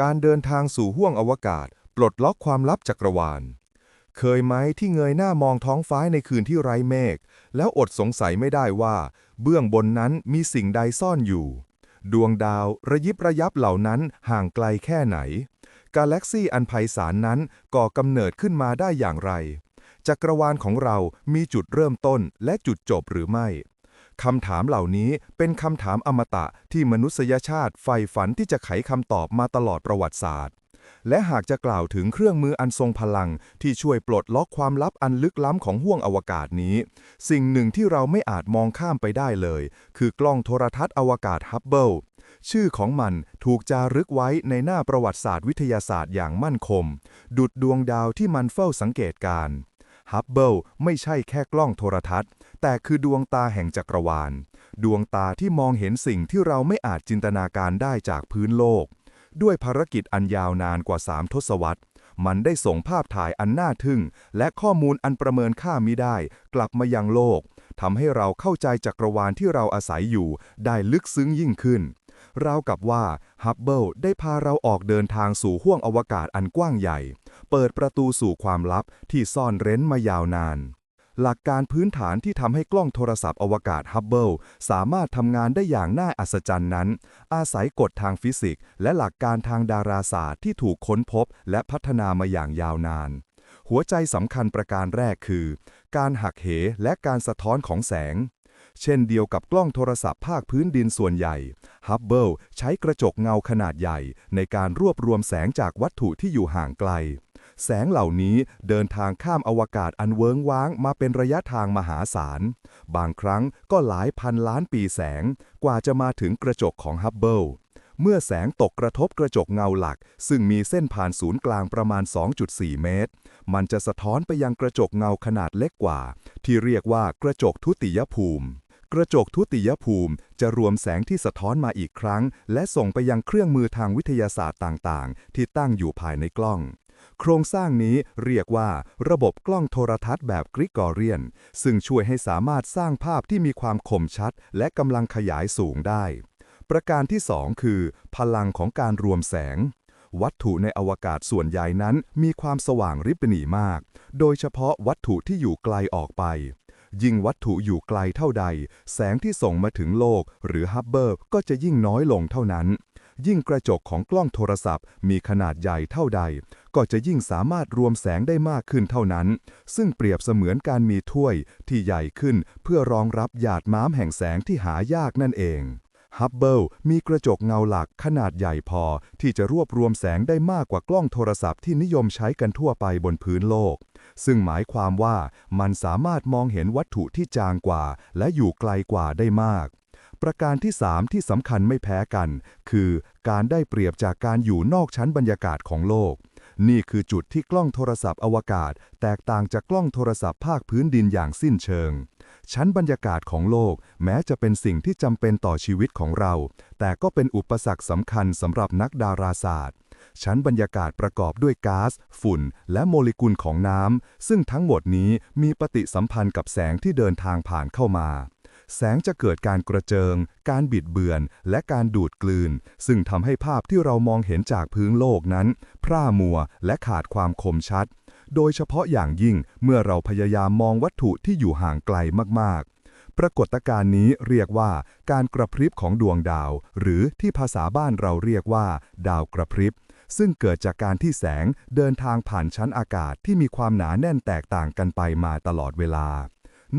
การเดินทางสู่ห้วงอวกาศ ปลดล็อกความลับจักรวาล เคยไหมที่เงยหน้ามองท้องฟ้าในคืนที่ไร้เมฆ แล้วอดสงสัยไม่ได้ว่า เบื้องบนนั้นมีสิ่งใดซ่อนอยู่ ดวงดาวระยิบระยับเหล่านั้นห่างไกลแค่ไหน กาแล็กซี่อันไพศาลนั้นก่อกำเนิดขึ้นมาได้อย่างไร จักรวาลของเรามีจุดเริ่มต้นและจุดจบหรือไม่ คำถามเหล่านี้เป็นคำถามอมตะที่มนุษยชาติใฝ่ฝันที่จะไขคำตอบมาตลอดประวัติศาสตร์ และหากจะกล่าวถึงเครื่องมืออันทรงพลัง ที่ช่วยปลดล็อกความลับอันลึกล้ำของห้วงอวกาศนี้ สิ่งหนึ่งที่เราไม่อาจมองข้ามไปได้เลย คือกล้องโทรทัศน์อวกาศฮับเบิลชื่อของมันถูกจารึกไว้ในหน้าประวัติศาสตร์วิทยาศาสตร์อย่างมั่นคงดุดดวงดาวที่มันเฝ้าสังเกตการ์ ฮับเบิลไม่ใช่แค่กล้องโทรทัศน์ แต่คือดวงตาแห่งจักรวาล ดวงตาที่มองเห็นสิ่งที่เราไม่อาจจินตนาการได้จากพื้นโลก ด้วยภารกิจอันยาวนานกว่า 3 ทศวรรษ มันได้ส่งภาพถ่ายอันน่าทึ่ง และข้อมูลอันประเมินค่ามิได้ กลับมายังโลกทำให้เราเข้าใจจักรวาลที่เราอาศัยอยู่ ได้ลึกซึ้งยิ่งขึ้นราวกับว่าฮับเบิลได้พาเราออกเดินทางสู่ห้วงอวกาศอันกว้างใหญ่ เปิดประตูสู่ความลับที่ซ่อนเร้นมายาวนาน หลักการพื้นฐานที่ทำให้กล้องโทรศัพท์อวกาศฮับเบิลสามารถทำงานได้อย่างน่าอัศจรรย์นั้น อาศัยกฎทางฟิสิกส์และหลักการทางดาราศาสตร์ที่ถูกค้นพบและพัฒนามาอย่างยาวนาน หัวใจสำคัญประการแรกคือ การหักเหและการสะท้อนของแสงเช่นเดียวกับกล้องโทรศัพท์ภาคพื้นดินส่วนใหญ่ฮับเบิลใช้กระจกเงาขนาดใหญ่ในการรวบรวมแสงจากวัตถุที่อยู่ห่างไกล แสงเหล่านี้เดินทางข้ามอวกาศอันเวิ้งว้างมาเป็นระยะทางมหาศาล บางครั้งก็หลายพันล้านปีแสง กว่าจะมาถึงกระจกของฮับเบิลเมื่อแสงตกกระทบกระจกเงาหลัก ซึ่งมีเส้นผ่านศูนย์กลางประมาณ 2.4 เมตร มันจะสะท้อนไปยังกระจกเงาขนาดเล็กกว่า ที่เรียกว่ากระจกทุติยภูมิ กระจกทุติยภูมิจะรวมแสงที่สะท้อนมาอีกครั้ง และส่งไปยังเครื่องมือทางวิทยาศาสตร์ต่างๆ ที่ตั้งอยู่ภายในกล้อง โครงสร้างนี้เรียกว่าระบบกล้องโทรทัศน์แบบกริกอเรียน ซึ่งช่วยให้สามารถสร้างภาพที่มีความคมชัด และกำลังขยายสูงได้ ประการที่ 2 คือ พลังของการรวมแสง วัตถุในอวกาศส่วนใหญ่นั้นมีความสว่างริบหรี่มาก โดยเฉพาะวัตถุที่อยู่ไกลออกไปยิ่งวัตถุอยู่ไกลเท่าใด แสงที่ส่งมาถึงโลก หรือฮับเบิลก็จะยิ่งน้อยลงเท่านั้น ยิ่งกระจกของกล้องโทรศัพท์ มีขนาดใหญ่เท่าใด ก็จะยิ่งสามารถรวมแสงได้มากขึ้นเท่านั้น ซึ่งเปรียบเสมือนการมีถ้วยที่ใหญ่ขึ้นเพื่อรองรับหยาดม้ามแห่งแสงที่หายากนั่นเองฮับเบิลมีกระจกเงาหลักขนาดใหญ่พอ ที่จะรวบรวมแสงได้มากกว่ากล้องโทรศัพท์ที่นิยมใช้กันทั่วไปบนพื้นโลก ซึ่งหมายความว่ามันสามารถมองเห็นวัตถุที่จางกว่า และอยู่ไกลกว่าได้มาก ประการที่ 3 ที่สำคัญไม่แพ้กัน คือการได้เปรียบจากการอยู่นอกชั้นบรรยากาศของโลก นี่คือจุดที่กล้องโทรศัพท์อวกาศ แตกต่างจากกล้องโทรศัพท์ภาคพื้นดินอย่างสิ้นเชิง ชั้นบรรยากาศของโลก แม้จะเป็นสิ่งที่จำเป็นต่อชีวิตของเรา แต่ก็เป็นอุปสรรคสำคัญสำหรับนักดาราศาสตร์ชั้นบรรยากาศประกอบด้วยก๊าซฝุ่น และโมเลกุลของน้ำ ซึ่งทั้งหมดนี้มีปฏิสัมพันธ์กับแสงที่เดินทางผ่านเข้ามา แสงจะเกิดการกระเจิง การบิดเบือน และการดูดกลืน ซึ่งทำให้ภาพที่เรามองเห็นจากพื้นโลกนั้น พร่ามัวและขาดความคมชัด โดยเฉพาะอย่างยิ่งเมื่อเราพยายามมองวัตถุที่อยู่ห่างไกลมากๆปรากฏการณ์นี้เรียกว่าการกระพริบของดวงดาว หรือที่ภาษาบ้านเราเรียกว่า ดาวกระพริบ ซึ่งเกิดจากการที่แสงเดินทางผ่านชั้นอากาศที่มีความหนาแน่นแตกต่างกันไปมาตลอดเวลา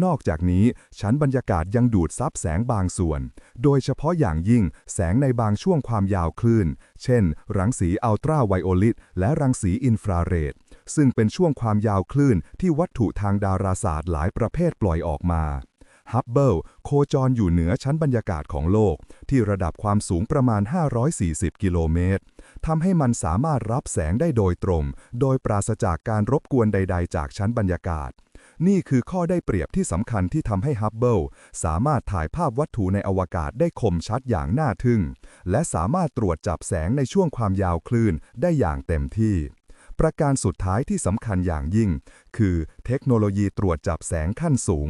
นอกจากนี้ชั้นบรรยากาศยังดูดซับแสงบางส่วน โดยเฉพาะอย่างยิ่งแสงในบางช่วงความยาวคลื่น เช่น รังสีอัลตราไวโอลิตและรังสีอินฟราเรด ซึ่งเป็นช่วงความยาวคลื่นที่วัตถุทางดาราศาสตร์หลายประเภทปล่อยออกมาฮับเบิลโคจรอยู่เหนือชั้นบรรยากาศของโลก ที่ระดับความสูงประมาณ 540 กิโลเมตร ทำให้มันสามารถรับแสงได้โดยตรง โดยปราศจากการรบกวนใด ๆ จากชั้นบรรยากาศ นี่คือข้อได้เปรียบที่สำคัญที่ทำให้ฮับเบิลสามารถถ่ายภาพวัตถุในอวกาศได้คมชัดอย่างน่าทึ่ง และสามารถตรวจจับแสงในช่วงความยาวคลื่นได้อย่างเต็มที่ ประการสุดท้ายที่สำคัญอย่างยิ่ง คือเทคโนโลยีตรวจจับแสงขั้นสูง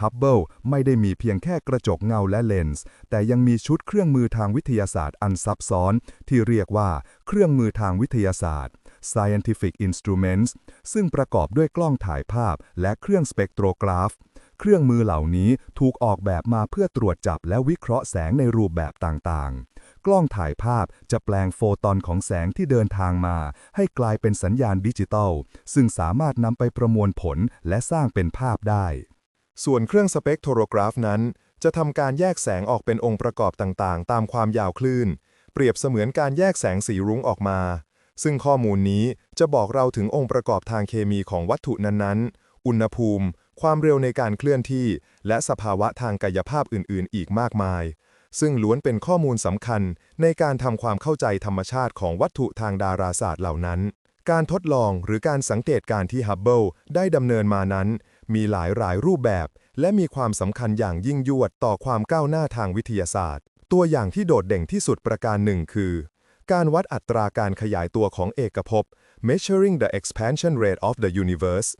ฮับเบิลไม่ได้มีเพียงแค่กระจกเงาและเลนส์ แต่ยังมีชุดเครื่องมือทางวิทยาศาสตร์อันซับซ้อน ที่เรียกว่าเครื่องมือทางวิทยาศาสตร์ scientific instruments ซึ่งประกอบด้วยกล้องถ่ายภาพและเครื่องสเปกโทรกราฟ เครื่องมือเหล่านี้ถูกออกแบบมาเพื่อตรวจจับและวิเคราะห์แสงในรูปแบบต่างๆ กล้องถ่ายภาพจะแปลงโฟตอนของแสงที่เดินทางมา ให้กลายเป็นสัญญาณดิจิตอลซึ่งสามารถนำไปประมวลผลและสร้างเป็นภาพได้ ส่วนเครื่องสเปกโทรกราฟนั้น จะทำการแยกแสงออกเป็นองค์ประกอบต่างๆ ตามความยาวคลื่น เปรียบเสมือนการแยกแสงสีรุ้งออกมา ซึ่งข้อมูลนี้จะบอกเราถึงองค์ประกอบทางเคมีของวัตถุนั้นๆ อุณหภูมิ ความเร็วในการเคลื่อนที่ และสภาวะทางกายภาพอื่น ๆ อีกมากมาย ซึ่งล้วนเป็นข้อมูลสำคัญในการทำความเข้าใจธรรมชาติของวัตถุทางดาราศาสตร์เหล่านั้น การทดลองหรือการสังเกตการที่ฮับเบิลได้ดำเนินมานั้น มีหลายหลายรูปแบบ และมีความสำคัญอย่างยิ่งยวดต่อความก้าวหน้าทางวิทยาศาสตร์ ตัวอย่างที่โดดเด่นที่สุดประการหนึ่งคือ การวัดอัตราการขยายตัวของเอกภพ measuring the expansion rate of the universe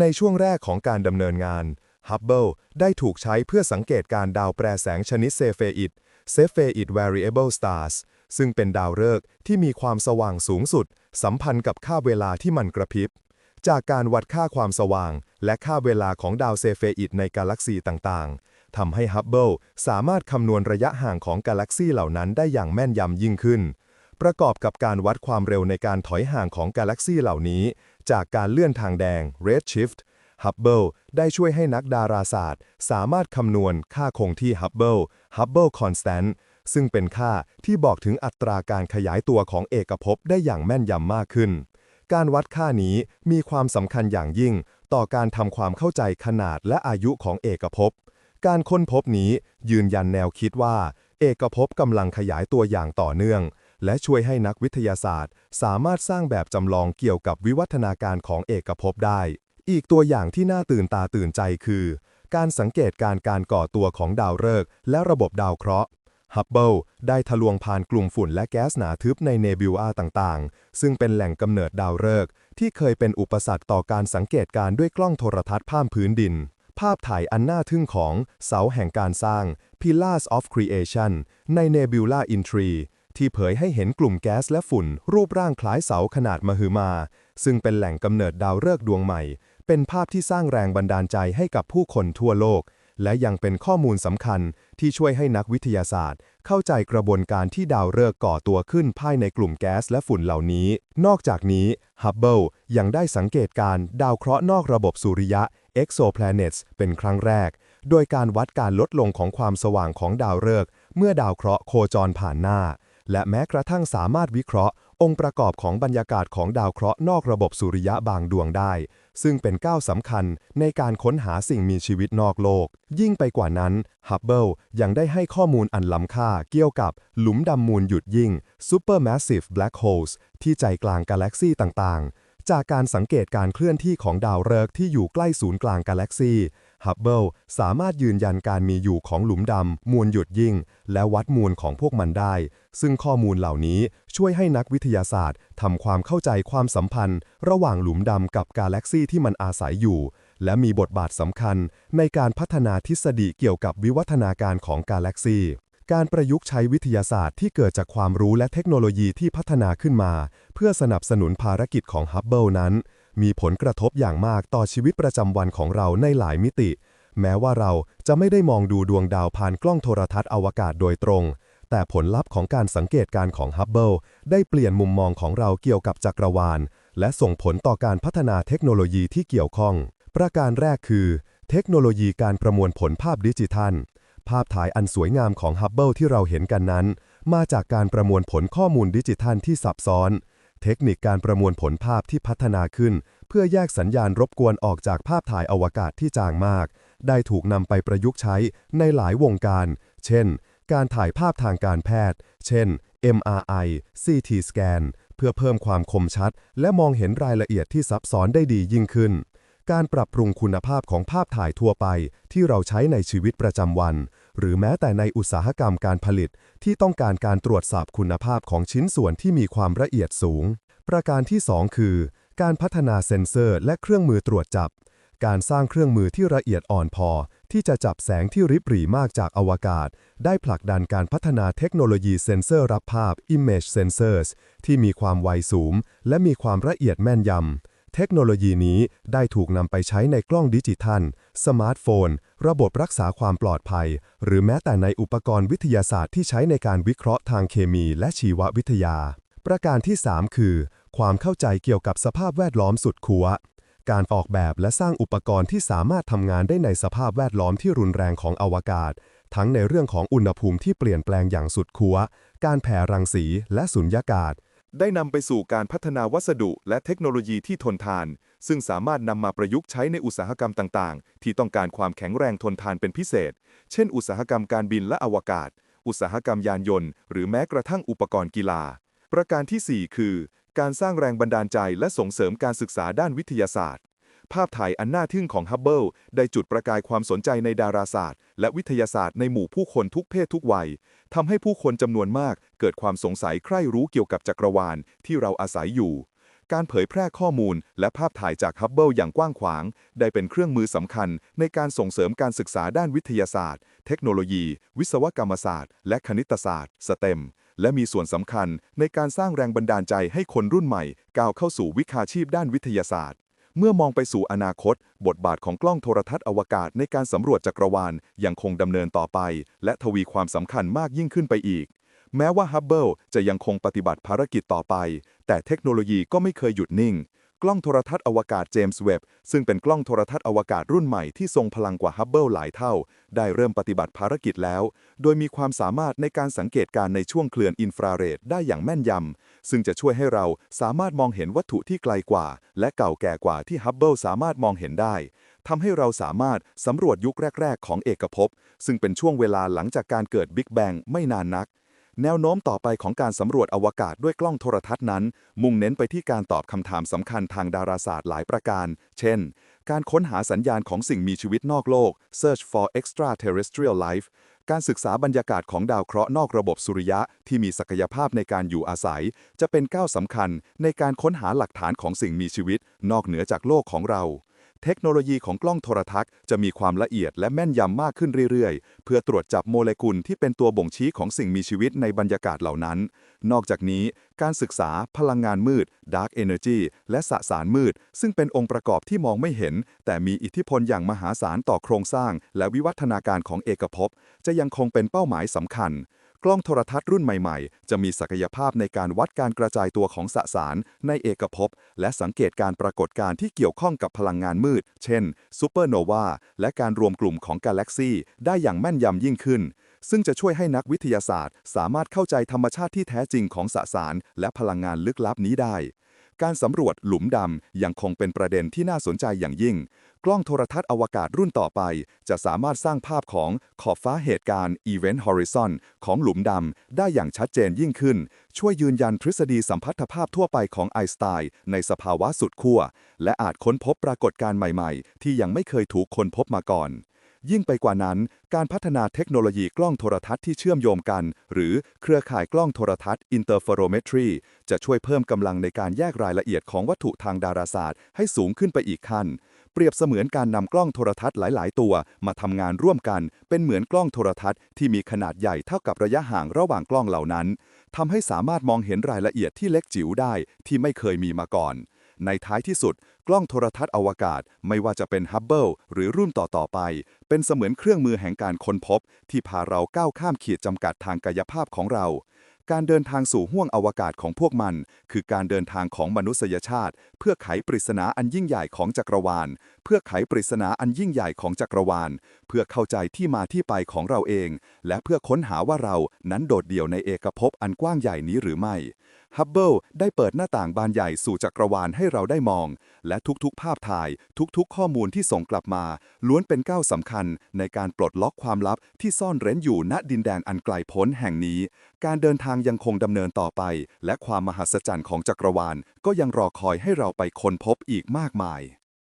ในช่วงแรกของการดำเนินงานฮับเบิลได้ถูกใช้เพื่อสังเกตการดาวแปรแสงชนิดเซเฟอิด เซเฟอิด variable stars ซึ่งเป็นดาวฤกษ์ที่มีความสว่างสูงสุด สัมพันธ์กับค่าเวลาที่มันกระพริบ จากการวัดค่าความสว่าง และค่าเวลาของดาวเซเฟอิดในกาแล็กซีต่างๆ ทำให้ฮับเบิลสามารถคำนวณระยะห่างของกาแล็กซีเหล่านั้นได้อย่างแม่นยำยิ่งขึ้น ประกอบกับการวัดความเร็วในการถอยห่างของกาแล็กซีเหล่านี้ จากการเลื่อนทางแดง redshift ฮับเบิลได้ช่วยให้นักดาราศาสตร์ สามารถคำนวณค่าคงที่ฮับเบิล Hubble Constant ซึ่งเป็นค่าที่บอกถึงอัตราการขยายตัวของเอกภพได้อย่างแม่นยำมากขึ้น การวัดค่านี้มีความสำคัญอย่างยิ่ง ต่อการทำความเข้าใจขนาดและอายุของเอกภพ การค้นพบนี้ยืนยันแนวคิดว่า เอกภพกำลังขยายตัวอย่างต่อเนื่อง และช่วยให้นักวิทยาศาสตร์ สามารถสร้างแบบจำลองเกี่ยวกับวิวัฒนาการของเอกภพได้ อีกตัวอย่างที่น่าตื่นตาตื่นใจคือ การสังเกตการการก่อตัวของดาวฤกษ์และระบบดาวเคราะห์ฮับเบิลได้ทะลวงผ่านกลุ่มฝุ่นและแก๊สหนาทึบในเนบิวอาต่างๆ ซึ่งเป็นแหล่งกำเนิดดาวฤกษ์ที่เคยเป็นอุปสรรคต่อการสังเกตการด้วยกล้องโทรทัศน์ภาพพื้นดิน ภาพถ่ายอันน่าทึ่งของเสาแห่งการสร้าง Pillars of Creation ใน Nebula in Tree ที่เผยให้เห็นกลุ่มแก๊สและฝุ่น รูปร่างคล้ายเสาขนาดมหึมา ซึ่งเป็นแหล่งกำเนิดดาวฤกษ์ดวงใหม่ เป็นภาพที่สร้างแรงบันดาลใจให้กับผู้คนทั่วโลก และยังเป็นข้อมูลสำคัญที่ช่วยให้นักวิทยาศาสตร์ เข้าใจกระบวนการที่ดาวฤกษ์ก่อตัวขึ้นภายในกลุ่มแก๊สและฝุ่นเหล่านี้ นอกจากนี้ฮับเบิลยังได้สังเกตการดาวเคราะห์นอกระบบสุริยะ exoplanets เป็นครั้งแรก โดยการวัดการลดลงของความสว่างของดาวฤกษ์เมื่อดาวเคราะห์โคจรผ่านหน้า และแม้กระทั่งสามารถวิเคราะห์ องค์ประกอบของบรรยากาศของดาวเคราะห์นอกระบบสุริยะบางดวงได้ ซึ่งเป็นก้าวสำคัญในการค้นหาสิ่งมีชีวิตนอกโลก ยิ่งไปกว่านั้นฮับเบิลยังได้ให้ข้อมูลอันล้ำค่าเกี่ยวกับหลุมดำมูลหยุดยิ่ง Supermassive Black Holes ที่ใจกลางกาแล็กซีต่างๆ จากการสังเกตการเคลื่อนที่ของดาวฤกษ์ที่อยู่ใกล้ศูนย์กลางกาแล็กซี ฮับเบิลสามารถยืนยันการมีอยู่ของหลุมดำมวลหยุดยิ่ง และวัดมวลของพวกมันได้ ซึ่งข้อมูลเหล่านี้ช่วยให้นักวิทยาศาสตร์ทำความเข้าใจความสัมพันธ์ ระหว่างหลุมดำกับกาแล็กซีที่มันอาศัยอยู่ และมีบทบาทสำคัญในการพัฒนาทฤษฎีเกี่ยวกับวิวัฒนาการของกาแล็กซีการประยุกต์ใช้วิทยาศาสตร์ที่เกิดจากความรู้และเทคโนโลยีที่พัฒนาขึ้นมา เพื่อสนับสนุนภารกิจของฮับเบิลนั้น มีผลกระทบอย่างมากต่อชีวิตประจำวันของเราในหลายมิติ แม้ว่าเราจะไม่ได้มองดูดวงดาวผ่านกล้องโทรทัศน์อวกาศโดยตรง แต่ผลลัพธ์ของการสังเกตการของฮับเบิลได้เปลี่ยนมุมมองของเราเกี่ยวกับจักรวาล และส่งผลต่อการพัฒนาเทคโนโลยีที่เกี่ยวข้อง ประการแรกคือ เทคโนโลยีการประมวลผลภาพดิจิทัล ภาพถ่ายอันสวยงามของฮับเบิลที่เราเห็นกันนั้น มาจากการประมวลผลข้อมูลดิจิทัลที่ซับซ้อน เทคนิคการประมวลผลภาพที่พัฒนาขึ้น เพื่อแยกสัญญาณรบกวนออกจากภาพถ่ายอวกาศที่จางมาก ได้ถูกนำไปประยุกต์ใช้ในหลายวงการ เช่น การถ่ายภาพทางการแพทย์ เช่น MRI CT scan เพื่อเพิ่มความคมชัด และมองเห็นรายละเอียดที่ซับซ้อนได้ดียิ่งขึ้น การปรับปรุงคุณภาพของภาพถ่ายทั่วไป ที่เราใช้ในชีวิตประจำวัน หรือแม้แต่ในอุตสาหกรรมการผลิต ที่ต้องการการตรวจสอบคุณภาพของชิ้นส่วนที่มีความละเอียดสูง ประการที่ 2 คือ การพัฒนาเซ็นเซอร์ และเครื่องมือตรวจจับ การสร้างเครื่องมือที่ละเอียดอ่อนพอ ที่จะจับแสงที่ริบหรี่มากจากอวกาศ ได้ผลักดันการพัฒนาเทคโนโลยีเซ็นเซอร์รับภาพ Image Sensors ที่มีความไวสูง และมีความละเอียดแม่นยำ เทคโนโลยีนี้ได้ถูกนำไปใช้ในกล้องดิจิทัล สมาร์ทโฟน ระบบรักษาความปลอดภัย หรือแม้แต่ในอุปกรณ์วิทยาศาสตร์ที่ใช้ในการวิเคราะห์ทางเคมีและชีววิทยา ประการที่ 3 คือ ความเข้าใจเกี่ยวกับสภาพแวดล้อมสุดขั้วการออกแบบและสร้างอุปกรณ์ที่สามารถทำงานได้ในสภาพแวดล้อมที่รุนแรงของอวกาศ ทั้งในเรื่องของอุณหภูมิที่เปลี่ยนแปลงอย่างสุดขั้ว การแผ่รังสีและสุญญากาศ ได้นำไปสู่การพัฒนาวัสดุและเทคโนโลยีที่ทนทาน ซึ่งสามารถนำมาประยุกต์ใช้ในอุตสาหกรรมต่างๆ ที่ต้องการความแข็งแรงทนทานเป็นพิเศษ เช่น อุตสาหกรรมการบินและอวกาศ อุตสาหกรรมยานยนต์ หรือแม้กระทั่งอุปกรณ์กีฬา ประการที่ 4 คือ การสร้างแรงบันดาลใจและส่งเสริมการศึกษาด้านวิทยาศาสตร์ ภาพถ่ายอันน่าทึ่งของฮับเบิลได้จุดประกายความสนใจในดาราศาสตร์ และวิทยาศาสตร์ในหมู่ผู้คนทุกเพศทุกวัยทำให้ผู้คนจำนวนมากเกิดความสงสัยใคร่รู้เกี่ยวกับจักรวาลที่เราอาศัยอยู่ การเผยแพร่ข้อมูล และภาพถ่ายจากฮับเบิลอย่างกว้างขวาง ได้เป็นเครื่องมือสำคัญในการส่งเสริมการศึกษาด้านวิทยาศาสตร์ เทคโนโลยี วิศวกรรมศาสตร์ และคณิตศาสตร์ STEM และมีส่วนสำคัญในการสร้างแรงบันดาลใจให้คนรุ่นใหม่ก้าวเข้าสู่วิชาชีพด้านวิทยาศาสตร์ เมื่อมองไปสู่อนาคต บทบาทของกล้องโทรทัศน์อวกาศในการสำรวจจักรวาลยังคงดำเนินต่อไป และทวีความสำคัญมากยิ่งขึ้นไปอีก แม้ว่าฮับเบิลจะยังคงปฏิบัติภารกิจต่อไป แต่เทคโนโลยีก็ไม่เคยหยุดนิ่ง กล้องโทรทัศน์อวกาศเจมส์เว็บซึ่งเป็นกล้องโทรทัศน์อวกาศรุ่นใหม่ที่ทรงพลังกว่าฮับเบิลหลายเท่า ได้เริ่มปฏิบัติภารกิจแล้ว โดยมีความสามารถในการสังเกตการณ์ในช่วงเคลื่อนอินฟราเรดได้อย่างแม่นยำ ซึ่งจะช่วยให้เราสามารถมองเห็นวัตถุที่ไกลกว่า และเก่าแก่กว่าที่ฮับเบิลสามารถมองเห็นได้ทำให้เราสามารถสำรวจยุคแรก ๆ ของเอกภพ ซึ่งเป็นช่วงเวลาหลังจากการเกิดบิ๊กแบงไม่นานนัก แนวโน้มต่อไปของการสำรวจอวกาศด้วยกล้องโทรทัศน์นั้น มุ่งเน้นไปที่การตอบคำถามสำคัญทางดาราศาสตร์หลายประการ เช่นการค้นหาสัญญาณของสิ่งมีชีวิตนอกโลก Search for extraterrestrial life การศึกษาบรรยากาศของดาวเคราะห์นอกระบบสุริยะที่มีศักยภาพในการอยู่อาศัย จะเป็นก้าวสำคัญในการค้นหาหลักฐานของสิ่งมีชีวิต นอกเหนือจากโลกของเรา เทคโนโลยีของกล้องโทรทัศน์จะมีความละเอียดและแม่นยำมากขึ้นเรื่อยๆ เพื่อตรวจจับโมเลกุลที่เป็นตัวบ่งชี้ของสิ่งมีชีวิตในบรรยากาศเหล่านั้น นอกจากนี้การศึกษาพลังงานมืด Dark Energy และสสารมืด ซึ่งเป็นองค์ประกอบที่มองไม่เห็น แต่มีอิทธิพลอย่างมหาศาลต่อโครงสร้าง และวิวัฒนาการของเอกภพจะยังคงเป็นเป้าหมายสำคัญ กล้องโทรทัศน์รุ่นใหม่ๆ จะมีศักยภาพในการวัดการกระจายตัวของสสารในเอกภพ และสังเกตการปรากฏการที่เกี่ยวข้องกับพลังงานมืด เช่นซูเปอร์โนวาและการรวมกลุ่มของกาแล็กซีได้อย่างแม่นยำยิ่งขึ้น ซึ่งจะช่วยให้นักวิทยาศาสตร์ สามารถเข้าใจธรรมชาติที่แท้จริงของสสาร และพลังงานลึกลับนี้ได้ การสำรวจหลุมดำยังคงเป็นประเด็นที่น่าสนใจอย่างยิ่ง กล้องโทรทัศน์อวกาศรุ่นต่อไป จะสามารถสร้างภาพของขอบฟ้าเหตุการณ์ Event Horizon ของหลุมดำได้อย่างชัดเจนยิ่งขึ้น ช่วยยืนยันทฤษฎีสัมพัทธภาพทั่วไปของไอน์สไตน์ในสภาวะสุดขั้วและอาจค้นพบปรากฏการณ์ใหม่ ๆ ที่ยังไม่เคยถูกค้นพบมาก่อน ยิ่งไปกว่านั้น การพัฒนาเทคโนโลยีกล้องโทรทัศน์ที่เชื่อมโยงกัน หรือเครือข่ายกล้องโทรทัศน์ interferometry จะช่วยเพิ่มกำลังในการแยกรายละเอียดของวัตถุทางดาราศาสตร์ ให้สูงขึ้นไปอีกขั้น เปรียบเสมือนการนำกล้องโทรทัศน์หลาย ๆ ตัว มาทำงานร่วมกัน เป็นเหมือนกล้องโทรทัศน์ที่มีขนาดใหญ่เท่ากับระยะห่างระหว่างกล้องเหล่านั้นทำให้สามารถมองเห็นรายละเอียดที่เล็กจิ๋วได้ที่ไม่เคยมีมาก่อน ในท้ายที่สุด กล้องโทรทัศน์อวกาศไม่ว่าจะเป็นฮับเบิลหรือรุ่นต่อ ๆ ไป เป็นเสมือนเครื่องมือแห่งการค้นพบ ที่พาเราก้าวข้ามขีดจำกัดทางกายภาพของเรา การเดินทางสู่ห้วงอวกาศของพวกมัน คือการเดินทางของมนุษยชาติ เพื่อไขปริศนาอันยิ่งใหญ่ของจักรวาลเพื่อไขปริศนาอันยิ่งใหญ่ของจักรวาล เพื่อเข้าใจที่มาที่ไปของเราเอง และเพื่อค้นหาว่าเรานั้นโดดเดี่ยวในเอกภพอันกว้างใหญ่นี้หรือไม่ฮับเบิลได้เปิดหน้าต่างบานใหญ่สู่จักรวาลให้เราได้มอง และทุกๆ ภาพถ่าย ทุกๆ ข้อมูลที่ส่งกลับมา ล้วนเป็นก้าวสำคัญในการปลดล็อกความลับที่ซ่อนเร้นอยู่ณดินแดนอันไกลโพ้นแห่งนี้ การเดินทางยังคงดำเนินต่อไป และความมหัศจรรย์ของจักรวาล ก็ยังรอคอยให้เราไปค้นพบอีกมากมาย